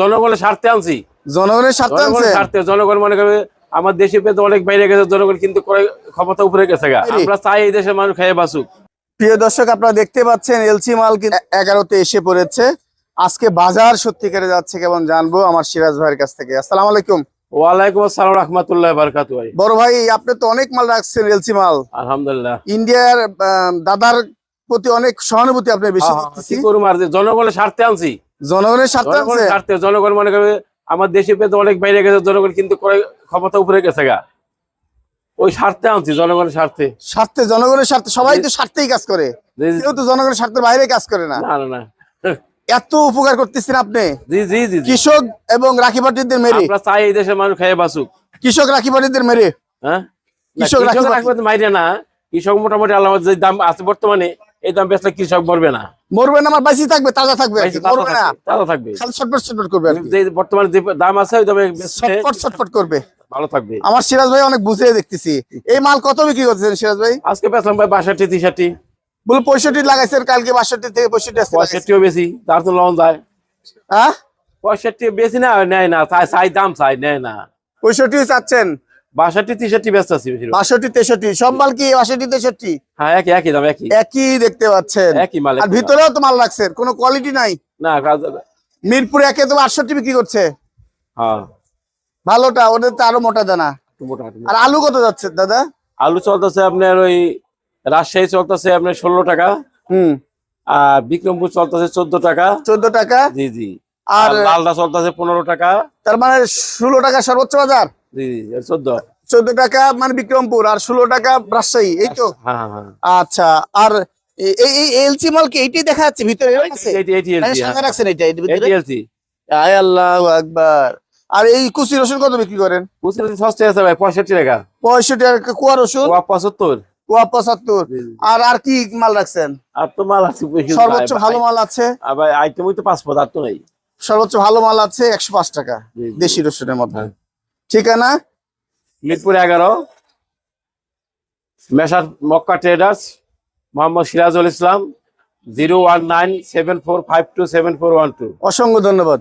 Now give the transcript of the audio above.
জনগণের স্বার্থে আনছি। জনগণের স্বার্থে স্বার্থে জনগণ মনে করবে আমার দেশে পেতে অনেক বাইরে গেছে জনগণ কিন্তু ক্ষমতা উপরে গেছে আমরা চাই এই দেশের মানুষ খেয়ে বাঁচুক। প্রিয় দর্শক আপনারা দেখতে পাচ্ছেন এলসি মাল এগারোতে এসে পড়েছে। আজকে বাজার সত্যিকারে যাচ্ছে কেমন জানব আমার সিরাজ ভাইয়ের কাছ থেকে। আসসালামু আলাইকুম। ওয়ালাইকুম আসসালাম রহমতুল্লাহ বারকাতু ভাই। বড় ভাই আপনি তো অনেক মাল রাখছেন এলসি মাল। আলহামদুলিল্লাহ। ইন্ডিয়ার দাদার প্রতি অনেক সহানুভূতি আপনি বেশি হ্যাঁ, দেখতেছি কি করব আর জনগণের স্বার্থে আনছি। জনগণের স্বার্থে জনগণ মনে করবে আমার দেশে পেতে অনেক বাইরে গেছে জনগণ কিন্তু ক্ষমতা উপরে গেছে গা। ওই স্বার্থে আনছি জনগণের স্বার্থে। স্বার্থে জনগণের স্বার্থে সবাই তো স্বার্থেই কাজ করে। কেউ তো জনগণের স্বার্থের বাইরে কাজ করে না। না না এত উপকার করতেছেন আপনি। জি জি জি। কৃষক এবং রাখি পাটিদের মেরে। আমরা চাই এই দেশের মানুষ খেয়ে বাঁচুক। কৃষক রাখি পাটিদের মেরে। হ্যাঁ? কৃষক রাখি- তো মাইরে না। কৃষক মোটামুটি আল্লাহ যে দাম আছে বর্তমানে এই দাম বেচলে কৃষক মরবে না। মরবে না আমার বাইসি থাকবে তাজা থাকবে আর কি, তাজা মরবে না। তাজা থাকবে। খালি ছটপট ছটপট করবে যে বর্তমানে যে দাম আছে ওই দামে বেচলে ছটপট ছটপট করবে। ভালো থাকবে। আমার সিরাজ ভাই অনেক দেখতেছি। এই মাল কত বিক্রি করতেছেন সিরাজ ভাই? আজকে ভাই বাষট্টি তিষট্টি। বলে পঁয়ষট্টি লাগাইছেন কালকে বাষট্টি থেকে পঁয়ষট্টি। পঁয়ষট্টিও বেশি তার তো লন যায়। হ্যাঁ? পঁয়ষট্টি বেশি না নেয় না চাই দাম চাই নেয় না। পঁয়ষট্টি চাচ্ছেন? বাষট্টি তিষট্টি ব্যস্ত আছি বেশি বাষট্টি তেষট্টি সব মাল কি বাষট্টি তেষট্টি? হ্যাঁ একই একই দাম একই। একই দেখতে পাচ্ছেন। একই মাল আর ভিতরেও তো মাল রাখছেন কোনো কোয়ালিটি নাই। না মিরপুরে একে তো আটষট্টি বিক্রি করছে। হ্যাঁ। ভালোটা ওদের তো আরও মোটা দানা। আর আলু কত যাচ্ছে দাদা? আলু চলতেছে আপনার ওই রাজশাহী চলতেছে আপনার ষোলো টাকা। হুম। আর বিক্রমপুর চলতেছে চোদ্দ টাকা। চোদ্দ টাকা? জি জি। আর লালদা চলতেছে পনেরো টাকা। তার মানে ষোলো টাকা সর্বোচ্চ বাজার? চোদ্দ। টাকা মানে বিক্রমপুর আর ষোলো টাকা রাজশাহী এই তো? হ্যাঁ হ্যাঁ হ্যাঁ। আচ্ছা আর এই এলসি মাল কি এইটাই দেখা যাচ্ছে ভিতরে মানে রাখছেন এটা আয় আল্লাহ আকবার। আর এই কুচি রসুন কত বিক্রি করেন? বুঝতে সস্তা আছে ভাই পঁয়ষট্টি টাকা। পঁয়ষট্টি আর কুয়া রসুন? ওয়া পঁচাত্তর। কুয়া পঁচাত্তর। আর আর কি মাল রাখছেন? আর তো মাল আছে সর্বোচ্চ ভালো মাল আছে? ভাই আইটেম তো পাঁচ পদ আর তো নেই। সর্বোচ্চ ভালো মাল আছে একশো পাঁচ টাকা। দেশি রসুনের মধ্যে। ঠিকানা? মিরপুর এগারো। Messrs Makka traders Mohammad Sirajul Islam, zero one nine seven four five two seven four one two. অসংখ্য ধন্যবাদ।